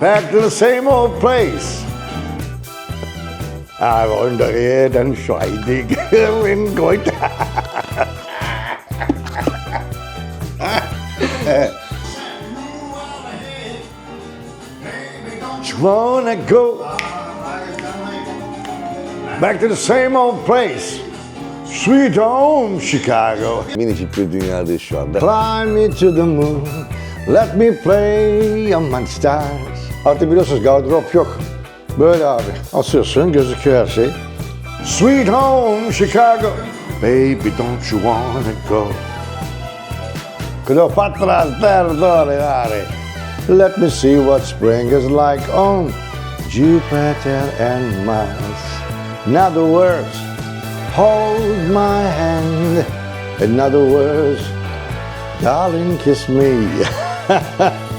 back to the same old place. I wonder jeden scheidig in Goethe. Just wanna go back to the same old place. Sweet home Chicago. Minicik dünyadayız şu anda. Fly me to the moon. Let me play among stars. Artık biliyorsunuz gardırop yok. Böyle abi. Asıyorsun gözüküyor her şey. Sweet home Chicago. Baby don't you wanna go? Cleopatra perdonare. Let me see what spring is like on Jupiter and Mars. In other words, hold my hand. In other words, darling kiss me.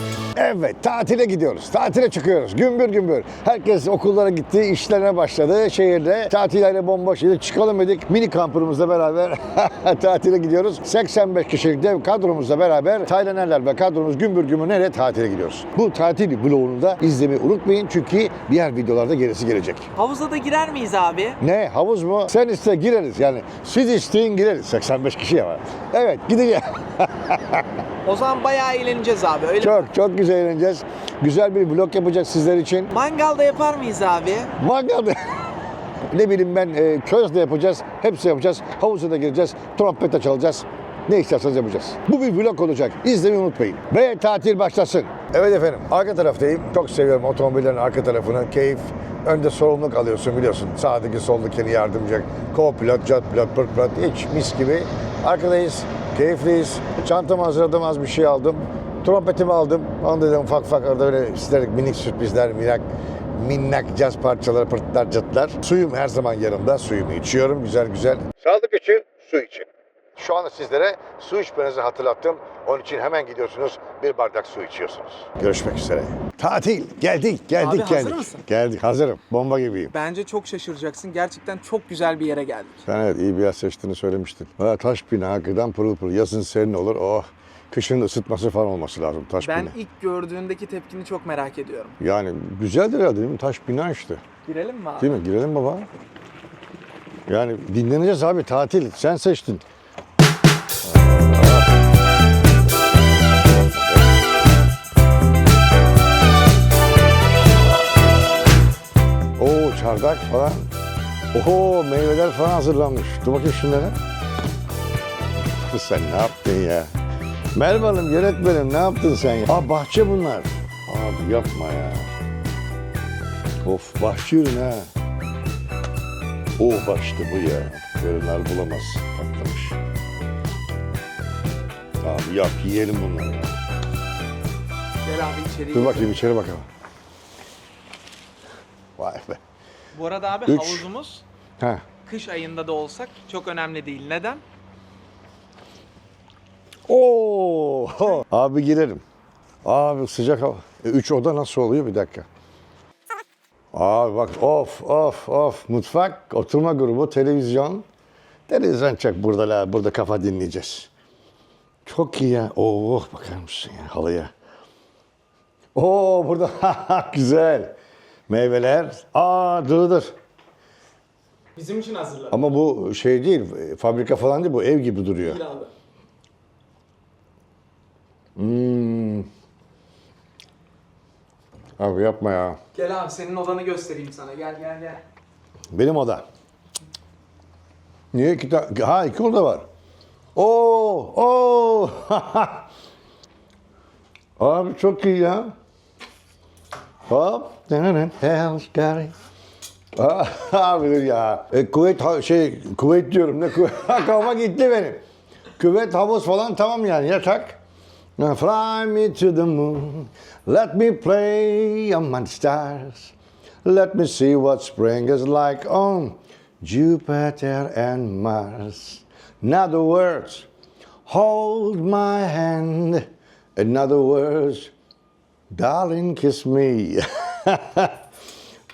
Evet, tatile gidiyoruz. Tatile çıkıyoruz. Gümbür gümbür. Herkes okullara gitti, işlerine başladı şehirde. Tatillere bomboş yedi. Çıkalım dedik. Mini kampırımızla beraber tatile gidiyoruz. 85 kişilik dev kadromuzla beraber Taylanerler ve kadromuz gümbür gümbür nereye tatile gidiyoruz. Bu tatil vlogunu da izlemeyi unutmayın çünkü diğer videolarda gerisi gelecek. Havuza da girer miyiz abi? Ne havuz mu? Sen iste gireriz yani. Siz isteyin gireriz. 85 kişi var. Evet gideceğiz. O zaman bayağı eğleneceğiz abi öyle mi? çok çok güzel eğleneceğiz. Güzel bir vlog yapacağız sizler için. Mangalda yapar mıyız abi? Mangalda. ne bileyim ben e, köz de yapacağız. Hepsi yapacağız. Havuza da gireceğiz. Trompet de çalacağız. Ne isterseniz yapacağız. Bu bir vlog olacak. İzlemeyi unutmayın. Ve tatil başlasın. Evet efendim. Arka taraftayım. Çok seviyorum otomobillerin arka tarafını. Keyif. Önde sorumluluk alıyorsun biliyorsun. Sağdaki soldaki yardımcı. Co-pilot, jet pilot, pırt pırt. Hiç mis gibi. Arkadayız. Keyifliyiz. Çantamı hazırladım. Az bir şey aldım. Trompetimi aldım. Onu dedim ufak ufak orada böyle isterik minik sürprizler, minak minnak caz parçaları, pırtlar, cıtlar. Suyum her zaman yanımda. Suyumu içiyorum güzel güzel. Sağlık için, su için. Şu anda sizlere su içmenizi hatırlattım. Onun için hemen gidiyorsunuz, bir bardak su içiyorsunuz. Görüşmek üzere. Tatil, geldik, geldik, Abi hazır geldik. mısın? Geldik, hazırım. Bomba gibiyim. Bence çok şaşıracaksın. Gerçekten çok güzel bir yere geldik. Sen evet iyi bir yer seçtiğini söylemiştin. Ha, taş bina hakikaten pırıl pırıl. Yazın serin olur. Oh, kışın ısıtması falan olması lazım taş Ben bina. ilk gördüğündeki tepkini çok merak ediyorum. Yani güzeldir herhalde değil mi? Taş bina işte. Girelim mi abi? Değil mi? Girelim baba. Yani dinleneceğiz abi tatil. Sen seçtin. Oo çardak falan. Oho meyveler falan hazırlanmış. Dur bakayım şunlara. Sen ne yaptın ya? Merhaba Hanım, yönetmenim ne yaptın sen ya? Aa bahçe bunlar. Abi yapma ya. Of bahçe ürün ha. Oh işte bu ya. Görünler bulamaz. Patlamış. Abi yap yiyelim bunları ya. Gel abi içeri. Dur bakayım içeri bakalım. Vay be. Bu arada abi Üç. havuzumuz Ha. kış ayında da olsak çok önemli değil. Neden? Oo. Abi girelim. Abi sıcak hava. E, üç oda nasıl oluyor bir dakika. Abi bak of of of mutfak, oturma grubu, televizyon. Televizyon çek burada la, burada kafa dinleyeceğiz. Çok iyi ya. Oh bakar mısın ya halıya. Oo burada güzel. Meyveler. Dur. Bizim için hazırladım. Ama bu şey değil, fabrika falan değil bu ev gibi duruyor. abi. Hmm. Abi yapma ya. Gel abi senin odanı göstereyim sana. Gel gel gel. Benim oda. Niye iki tane? Ha iki oda var. Oo, oo. Abi çok iyi ya. Hop. Hell's got it. Abi dur ya. E, kuvvet ha- şey kuvvet diyorum ne kuvvet. Kafa gitti benim. Kuvvet havuz falan tamam yani yatak. Now Fly me to the moon. Let me play among the stars. Let me see what spring is like on Jupiter and Mars. In other words, hold my hand. In other words, darling kiss me.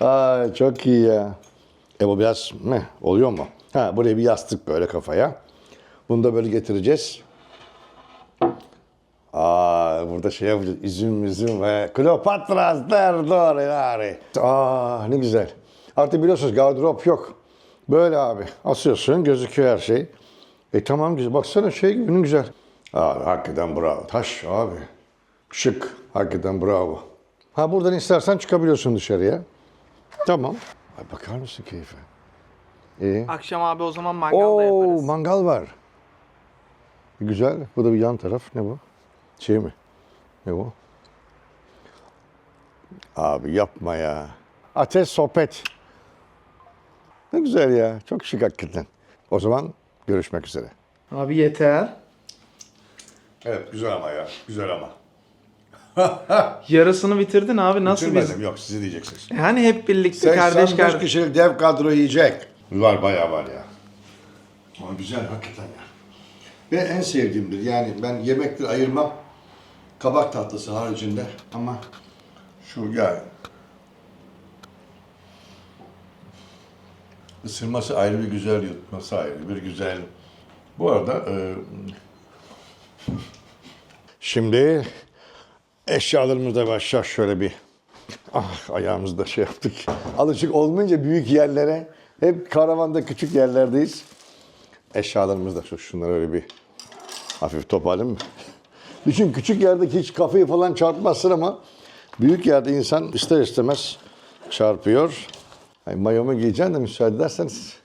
Ay çok iyi ya. E bu biraz meh, oluyor mu? Ha buraya bir yastık böyle kafaya. Bunu da böyle getireceğiz. Aa burada şey yapacağız. Üzüm üzüm ve Kleopatra der doğru Aa ne güzel. Artık biliyorsunuz gardırop yok. Böyle abi. Asıyorsun gözüküyor her şey. E tamam güzel. Baksana şey gibi ne güzel. Aa, hakikaten bravo. Taş abi. Şık. Hakikaten bravo. Ha buradan istersen çıkabiliyorsun dışarıya. Tamam. Ay, bakar mısın keyfe? İyi. Akşam abi o zaman mangal da Oo yaparız. mangal var. Güzel. Bu da bir yan taraf. Ne bu? Şey mi? Ne bu? Abi yapma ya. Ateş sohbet. Ne güzel ya. Çok şık hakikaten. O zaman görüşmek üzere. Abi yeter. Evet güzel ama ya. Güzel ama. Yarısını bitirdin abi nasıl biz? Bitirmedim. Yok sizi diyeceksiniz. Hani hep birlikte kardeş 85 kardeş. kişilik dev kadro yiyecek. Var bayağı var ya. Ama güzel hakikaten ya. Ve en sevdiğimdir. Yani ben yemekleri ayırmam. Kabak tatlısı haricinde ama şu ya ısırması ayrı bir güzel, yutması ayrı bir güzel. Bu arada e, şimdi eşyalarımızda başlar şöyle bir Ah ayağımızda şey yaptık. Alışık olmayınca büyük yerlere hep karavanda küçük yerlerdeyiz. Eşyalarımızda şu şunları öyle bir hafif toparlayayım mı? Düşün küçük yerdeki hiç kafayı falan çarpmazsın ama büyük yerde insan ister istemez çarpıyor. Ay, mayomu giyeceğim de müsaade ederseniz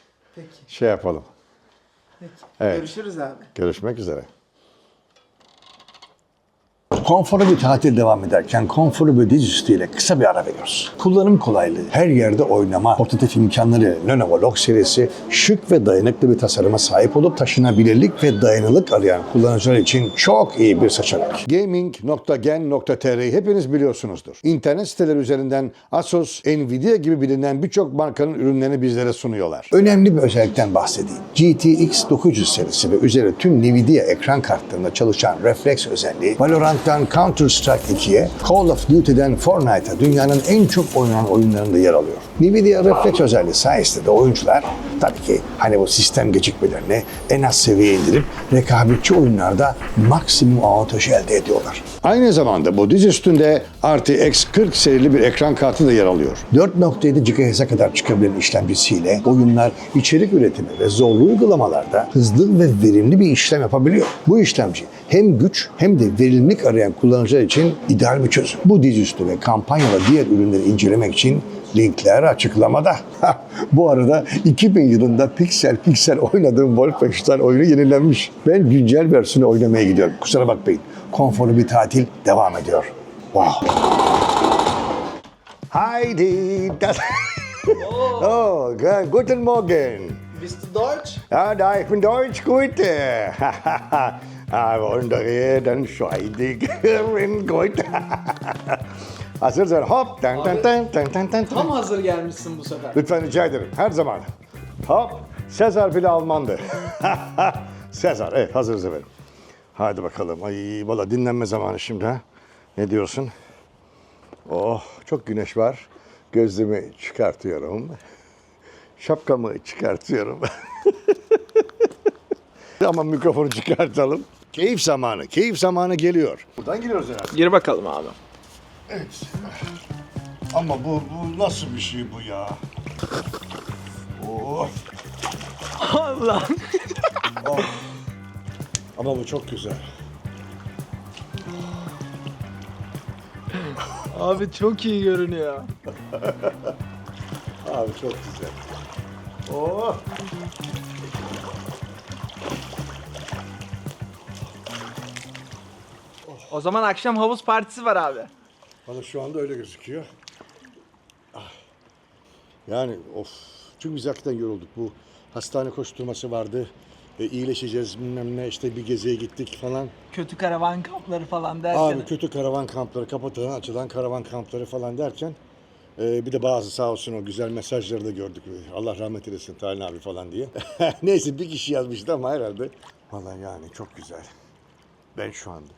şey yapalım. Evet. Görüşürüz abi. Görüşmek üzere. Konforlu bir tatil devam ederken konforlu bir dizüstü ile kısa bir ara veriyoruz. Kullanım kolaylığı, her yerde oynama, portatif imkanları Lenovo Log serisi şık ve dayanıklı bir tasarıma sahip olup taşınabilirlik ve dayanıklık arayan kullanıcılar için çok iyi bir seçenek. Gaming.gen.tr'yi hepiniz biliyorsunuzdur. İnternet siteleri üzerinden Asus, Nvidia gibi bilinen birçok markanın ürünlerini bizlere sunuyorlar. Önemli bir özellikten bahsedeyim. GTX 900 serisi ve üzeri tüm Nvidia ekran kartlarında çalışan refleks özelliği, Valorant'tan Counter Strike 2'ye, Call of Duty'den Fortnite'a dünyanın en çok oynanan oyunlarında yer alıyor. Nvidia refleks özelliği sayesinde de oyuncular tabii ki hani bu sistem gecikmelerini en az seviyeye indirip rekabetçi oyunlarda maksimum avantajı elde ediyorlar. Aynı zamanda bu diz üstünde RTX 40 serili bir ekran kartı da yer alıyor. 4.7 GHz'e kadar çıkabilen işlemcisiyle oyunlar, içerik üretimi ve zorlu uygulamalarda hızlı ve verimli bir işlem yapabiliyor. Bu işlemci hem güç hem de verimlilik arayan kullanıcılar için ideal bir çözüm. Bu dizüstü ve kampanyalı diğer ürünleri incelemek için linkler açıklamada. Bu arada 2000 yılında piksel piksel oynadığım Wolfenstein oyunu yenilenmiş. Ben güncel versiyonu oynamaya gidiyorum. Kusura bakmayın. Konforlu bir tatil devam ediyor. Wow. Das... oh, g- guten Morgen. Bist du Deutsch? Ja, da ich bin Deutsch gut. Aber unterreden schweidig bin gut. Hazırsan hop. Tan, tan, tan, tan, tan, tan, Tam hazır gelmişsin bu sefer. Lütfen rica ederim. Her zaman. Hop. Sezar bile Almandı. Sezar. Evet hazırız efendim. Hadi bakalım. Ay valla dinlenme zamanı şimdi ha. Ne diyorsun? Oh çok güneş var. Gözlüğümü çıkartıyorum. Şapkamı çıkartıyorum. Ama mikrofonu çıkartalım. Keyif zamanı. Keyif zamanı geliyor. Buradan giriyoruz herhalde. Gir bakalım abi. Evet. Ama bu, bu nasıl bir şey bu ya? Oh. Allah. Ama bu çok güzel. Abi çok iyi görünüyor. Abi çok güzel. Oh. O zaman akşam havuz partisi var abi. Bana şu anda öyle gözüküyor. Ah. Yani of. Çünkü biz hakikaten yorulduk. Bu hastane koşturması vardı. E, iyileşeceğiz bilmem ne işte bir geziye gittik falan. Kötü karavan kampları falan derken. Abi kötü karavan kampları, kapatılan açılan karavan kampları falan derken e, bir de bazı sağ olsun o güzel mesajları da gördük. Allah rahmet eylesin Talin abi falan diye. Neyse bir kişi yazmıştı ama herhalde. Vallahi yani çok güzel. Ben şu anda.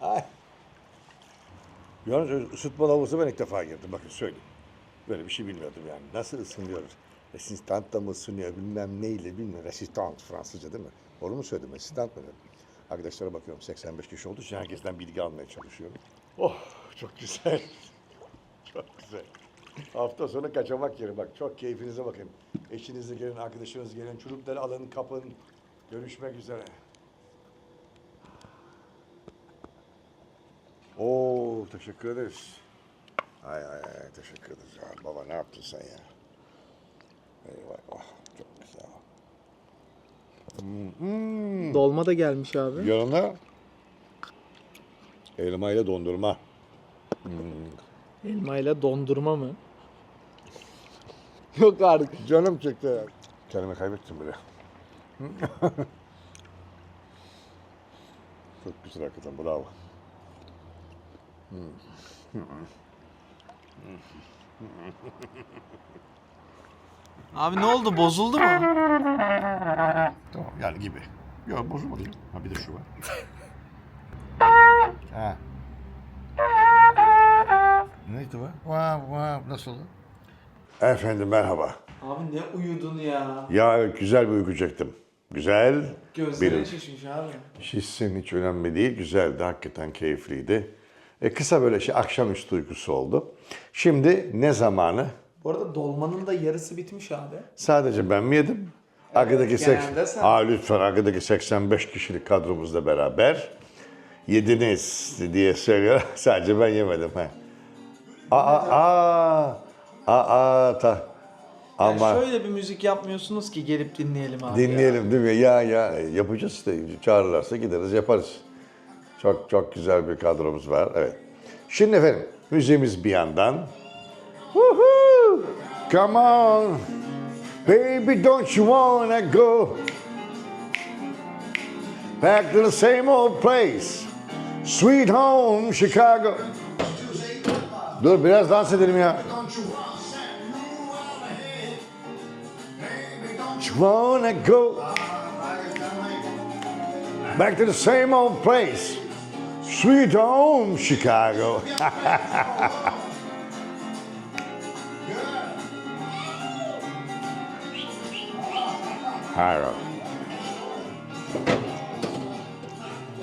Ay. Yalnız ısıtmalı havuza ben ilk defa girdim. Bakın söyleyeyim. Böyle bir şey bilmiyordum yani. Nasıl ısınıyoruz? Resistant da mı ısınıyor bilmem neyle bilmiyorum. Resistant Fransızca değil mi? Doğru mu söyledim? Resistant mı dedim? Arkadaşlara bakıyorum 85 kişi olduğu için herkesten bilgi almaya çalışıyorum. Oh çok güzel. Çok güzel. Hafta sonu kaçamak yeri bak. Çok keyfinize bakın. Eşinizle gelin, arkadaşınız gelin, çocukları alın, kapın. Görüşmek üzere. Oo teşekkür ederiz. Ay ay ay teşekkür ederiz. Ya, baba ne yaptın sen ya? Eyvah oh, çok güzel. Dolma da gelmiş abi. Yanına elma ile dondurma. Elmayla dondurma mı? Yok artık. Canım çekti ya. Kendimi kaybettim bile. Çok güzel hakikaten bravo. Abi ne oldu? Bozuldu mu? Tamam yani gibi. Yok bozulmadı. Ha bir de şu var. ha. Neydi bu? Vav vav nasıl? Efendim merhaba. Abi ne uyudun ya? Ya güzel bir uyku çektim. Güzel. Gözlerin bir şişmiş abi. Şişsin hiç önemli değil. Güzeldi. Hakikaten keyifliydi. E, kısa böyle şey akşamüstü uykusu oldu. Şimdi ne zamanı? Bu arada dolmanın da yarısı bitmiş abi. Sadece ben mi yedim? Arkadaki genelde 80, sen. Aa, lütfen arkadaki 85 kişilik kadromuzla beraber yediniz diye söylüyor. Sadece ben yemedim. He. Aa, aa, aa, aa, ta. Yani Ama şöyle bir müzik yapmıyorsunuz ki gelip dinleyelim abi. dinleyelim değil mi? Ya ya yapacağız işte. Çağırırlarsa gideriz yaparız. Çok çok güzel bir kadromuz var. Evet. Şimdi efendim müziğimiz bir yandan. Woohoo! Come on. Baby don't you wanna go back to the same old place? Sweet home Chicago. Dur biraz dans edelim ya. You wanna go back to the same old place? Sweet home Chicago. Hayır.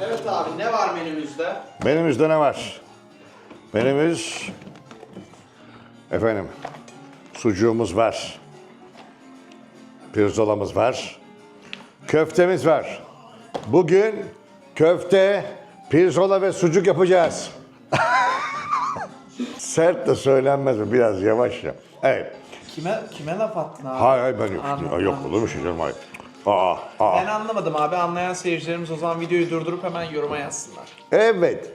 Evet abi ne var menümüzde? Menümüzde ne var? Menümüz efendim sucuğumuz var. Pirzolamız var. Köftemiz var. Bugün köfte, pirzola ve sucuk yapacağız. Sert de söylenmez mi? Biraz yavaş ya. Evet. Kime kime laf attın abi? Hayır hayır ben yok. Anladım, yok olur mu şey canım hayır. Aa, aa. Ben anlamadım abi. Anlayan seyircilerimiz o zaman videoyu durdurup hemen yoruma yazsınlar. Evet.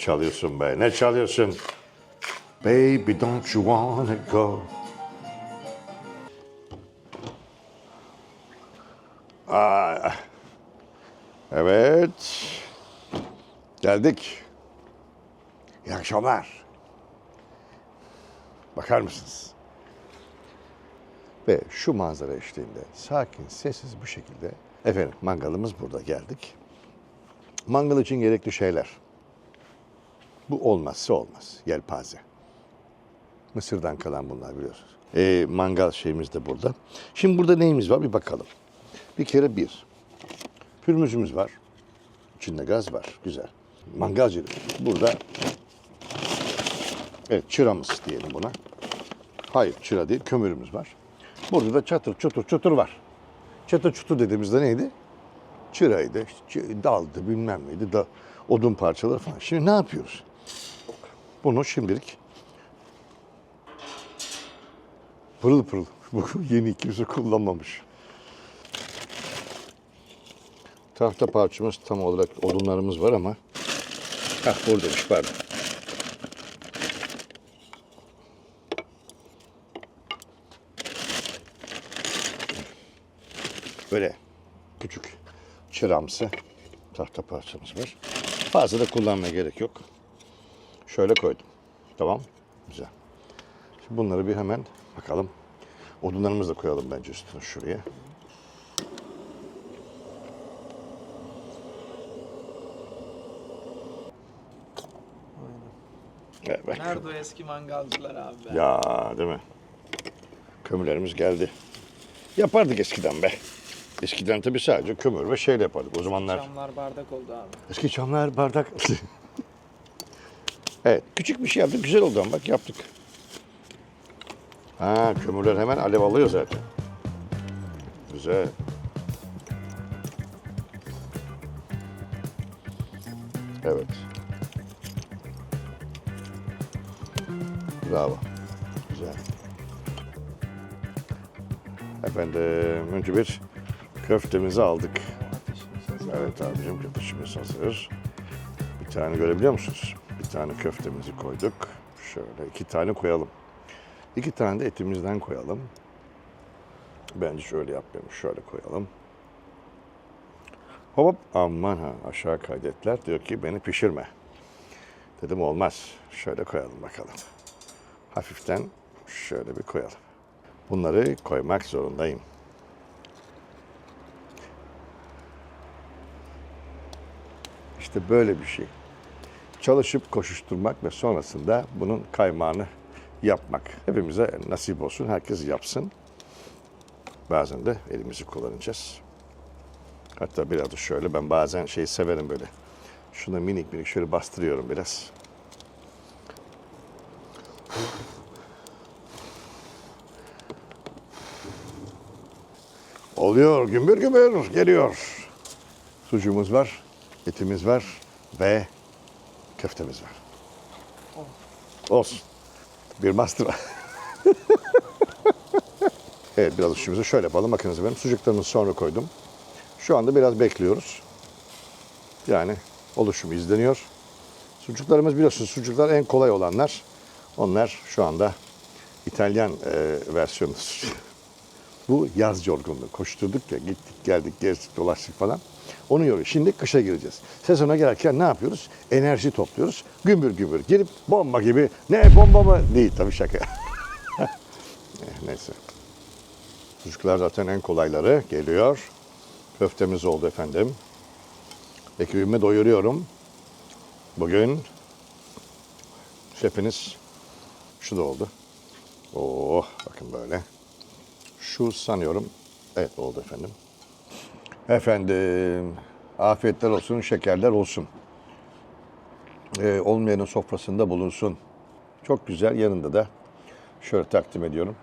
Çalıyorsun be? Ne çalıyorsun? Baby don't you wanna go? Aa, evet. Geldik. İyi akşamlar. Bakar mısınız? Ve şu manzara eşliğinde sakin, sessiz bu şekilde efendim mangalımız burada geldik. Mangal için gerekli şeyler. Bu olmazsa olmaz. Yelpaze. Mısır'dan kalan bunlar biliyorsunuz. E, mangal şeyimiz de burada. Şimdi burada neyimiz var bir bakalım. Bir kere bir. Pürmüzümüz var. İçinde gaz var. Güzel. Mangalcı. Burada evet çıramız diyelim buna. Hayır çıra değil kömürümüz var. Burada da çatır çutur çutur var. Çatır çutur dediğimizde neydi? Çıraydı, işte daldı bilmem neydi, da, odun parçaları falan. Şimdi ne yapıyoruz? Bunu şimdilik pırıl pırıl bu yeni kimse kullanmamış. Tahta parçamız tam olarak odunlarımız var ama ah buradaymış pardon. Böyle küçük çıramsı tahta parçamız var. Fazla da kullanmaya gerek yok. Şöyle koydum. Tamam. Güzel. Şimdi bunları bir hemen bakalım. Odunlarımızı da koyalım bence üstüne şuraya. Evet. Nerede o eski mangalcılar abi be? Ya değil mi? Kömürlerimiz geldi. Yapardık eskiden be. Eskiden tabii sadece kömür ve şeyle yapardık. O zamanlar Çamlar bardak oldu abi. eski çamlar bardak. evet küçük bir şey yaptık. Güzel oldu ama bak yaptık. Ha kömürler hemen alev alıyor zaten. Güzel. Evet. Bravo. Güzel. Efendim önce bir köftemizi aldık. Evet abicim köftemiz hazır. Bir tane görebiliyor musunuz? Tane köftemizi koyduk. Şöyle iki tane koyalım. İki tane de etimizden koyalım. Bence şöyle yapmayalım. Şöyle koyalım. Hop aman ha aşağı kaydettiler. Diyor ki beni pişirme. Dedim olmaz. Şöyle koyalım bakalım. Hafiften şöyle bir koyalım. Bunları koymak zorundayım. İşte böyle bir şey. Çalışıp koşuşturmak ve sonrasında bunun kaymağını yapmak. Hepimize nasip olsun, herkes yapsın. Bazen de elimizi kullanacağız. Hatta biraz da şöyle, ben bazen şey severim böyle. Şuna minik minik şöyle bastırıyorum biraz. Oluyor, gümbür gümbür geliyor. Sucuğumuz var, etimiz var ve köftemiz var. Olsun. Bir master. evet biraz işimizi şöyle yapalım. Bakınız benim sucuklarımı sonra koydum. Şu anda biraz bekliyoruz. Yani oluşumu izleniyor. Sucuklarımız biliyorsunuz sucuklar en kolay olanlar. Onlar şu anda İtalyan e, versiyonu. Bu yaz yorgunluğu. Koşturduk ya gittik geldik gezdik dolaştık falan. Onu yoruyor. Şimdi kışa gireceğiz. Sezona girerken ne yapıyoruz? Enerji topluyoruz. Gümbür gümbür girip bomba gibi. Ne bomba mı? Değil tabii şaka. Eh, Neyse. Sucuklar zaten en kolayları geliyor. Köftemiz oldu efendim. Ekibimi doyuruyorum. Bugün şefiniz şu da oldu. Oh bakın böyle. Şu sanıyorum. Evet oldu efendim. Efendim afiyetler olsun, şekerler olsun. Ee, olmayanın sofrasında bulunsun. Çok güzel. Yanında da şöyle takdim ediyorum.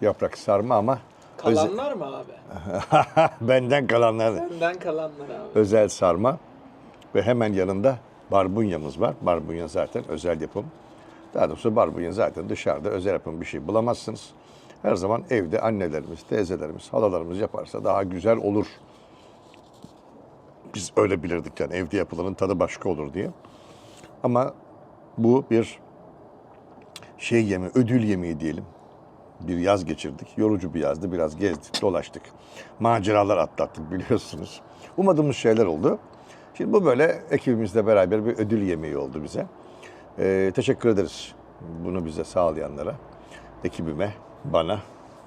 Yaprak sarma ama Kalanlar mı abi? benden kalanlar Senden kalanlar abi. özel sarma ve hemen yanında barbunyamız var. Barbunya zaten özel yapım. Daha doğrusu barbunya zaten dışarıda özel yapım bir şey bulamazsınız. Her zaman evde annelerimiz, teyzelerimiz, halalarımız yaparsa daha güzel olur. Biz öyle bilirdik yani evde yapılanın tadı başka olur diye. Ama bu bir şey yemi, ödül yemeği diyelim. Bir yaz geçirdik. Yorucu bir yazdı. Biraz gezdik, dolaştık. Maceralar atlattık biliyorsunuz. Umadığımız şeyler oldu. Şimdi bu böyle ekibimizle beraber bir ödül yemeği oldu bize. Ee, teşekkür ederiz bunu bize sağlayanlara, ekibime, bana,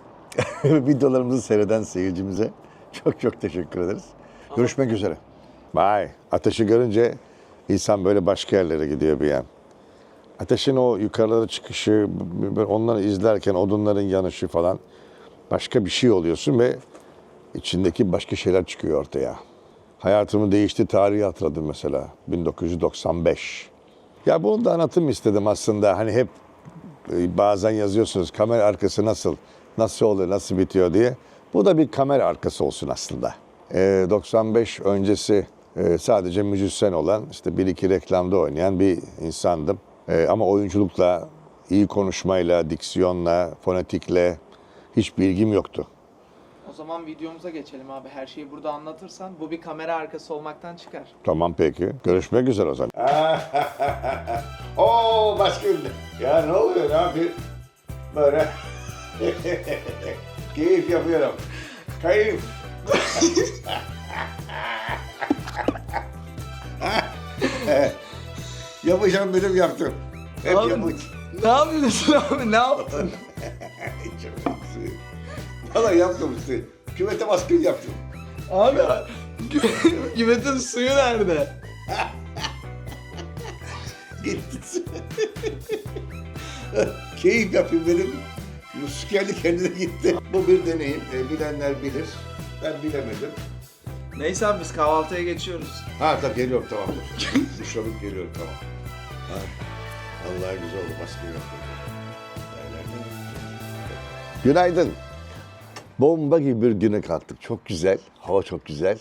videolarımızı seyreden seyircimize çok çok teşekkür ederiz. Görüşmek üzere. Bye. Ateşi görünce insan böyle başka yerlere gidiyor bir an. Ateşin o yukarılara çıkışı, onları izlerken odunların yanışı falan başka bir şey oluyorsun ve içindeki başka şeyler çıkıyor ortaya. Hayatımı değişti tarihi hatırladım mesela 1995. Ya bunu da anlatım istedim aslında. Hani hep e, bazen yazıyorsunuz kamera arkası nasıl, nasıl oluyor, nasıl bitiyor diye. Bu da bir kamera arkası olsun aslında. E, 95 öncesi e, sadece müzisyen olan, işte bir iki reklamda oynayan bir insandım. E, ama oyunculukla, iyi konuşmayla, diksiyonla, fonetikle hiç bilgim yoktu. O zaman videomuza geçelim abi. Her şeyi burada anlatırsan bu bir kamera arkası olmaktan çıkar. Tamam peki. Görüşmek üzere o zaman. Oo başka bir- Ya ne oluyor ya bir böyle keyif yapıyorum. Keyif. Yapacağım benim yaptım. Hep Abi- yapıcı. Ne yapıyorsun abi? Ne yaptın? Valla yaptım işte. Küvete baskın yaptım. Abi küvetin suyu nerede? Gitti. Keyif yapayım benim. Yusuf geldi kendine gitti. Bu bir deneyim. E, bilenler bilir. Ben bilemedim. Neyse abi biz kahvaltıya geçiyoruz. Ha tabii geliyorum tamam. Duşlanıp geliyorum tamam. Ha. Allah güzel oldu. Baskın yaptım. Günaydın. Bomba gibi bir güne kalktık. Çok güzel. Hava çok güzel.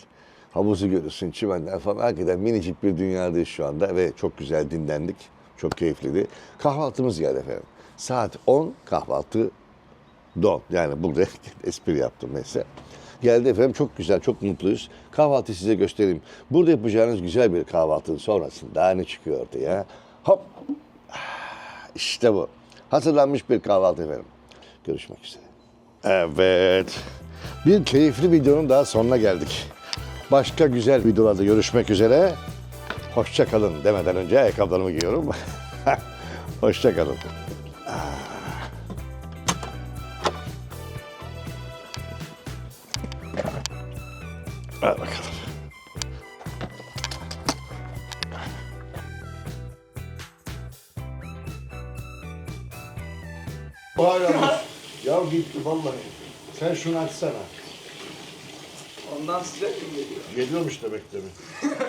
Havuzu görürsün, çimenler falan. Hakikaten minicik bir dünyadayız şu anda ve çok güzel dinlendik. Çok keyifliydi. Kahvaltımız geldi efendim. Saat 10 kahvaltı don. Yani burada espri yaptım neyse. Geldi efendim çok güzel, çok mutluyuz. Kahvaltı size göstereyim. Burada yapacağınız güzel bir kahvaltının sonrasında ne çıkıyor ortaya? Hop! İşte bu. Hazırlanmış bir kahvaltı efendim. Görüşmek üzere. Evet. Bir keyifli videonun daha sonuna geldik. Başka güzel videolarda görüşmek üzere. Hoşça kalın demeden önce ayakkabılarımı giyiyorum. Hoşça kalın. Şunu açsana. Ondan sıcak mı geliyor? Geliyormuş demek tabii.